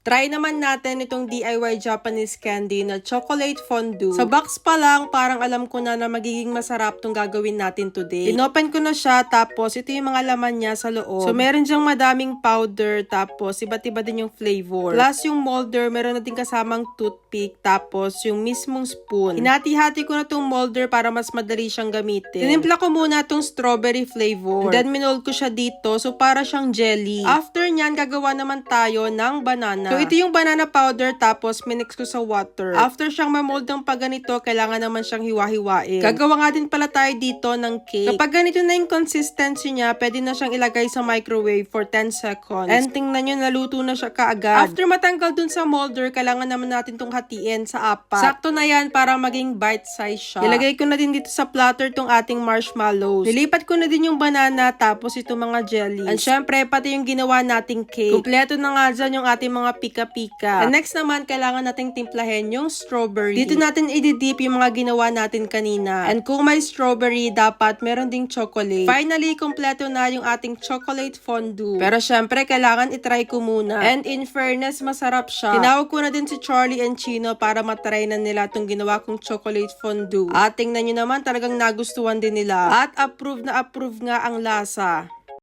Try naman natin itong DIY Japanese candy na chocolate fondue. Sa box pa lang, parang alam ko na na magiging masarap tong gagawin natin today. Inopen ko na siya, tapos ito yung mga laman niya sa loob. So, meron diyang madaming powder, tapos iba't iba din yung flavor. Plus, yung molder, meron na din kasamang toothpick, tapos yung mismong spoon. Hinati-hati ko na tong molder para mas madali siyang gamitin. Tinimpla ko muna tong strawberry flavor. And then, minold ko siya dito, so para siyang jelly. After nyan, gagawa naman tayo ng banana. So, ito yung banana powder, tapos minix ko sa water. After siyang mamold ng pagganito, kailangan naman siyang hiwa-hiwain. Gagawa nga din pala tayo dito ng cake. Kapag ganito na yung consistency niya, pwede na siyang ilagay sa microwave for 10 seconds. And tingnan nyo, naluto na siya kaagad. After matanggal dun sa molder, kailangan naman natin tong hatiin sa apat. Sakto na yan para maging bite size siya. Ilagay ko na din dito sa platter tong ating marshmallows. Nilipat ko na din yung banana, tapos itong mga jelly. And syempre, pati yung ginawa nating cake. Kompleto na nga dyan yung ating mga pika-pika. And next naman, kailangan nating timplahin yung strawberry. Dito natin ididip yung mga ginawa natin kanina. And kung may strawberry, dapat meron ding chocolate. Finally, kompleto na yung ating chocolate fondue. Pero syempre, kailangan itry ko muna. And in fairness, masarap siya. Tinawag ko na din si Charlie and Chino para matry na nila itong ginawa kong chocolate fondue. At tingnan nyo naman, talagang nagustuhan din nila. At approve na approve nga ang lasa.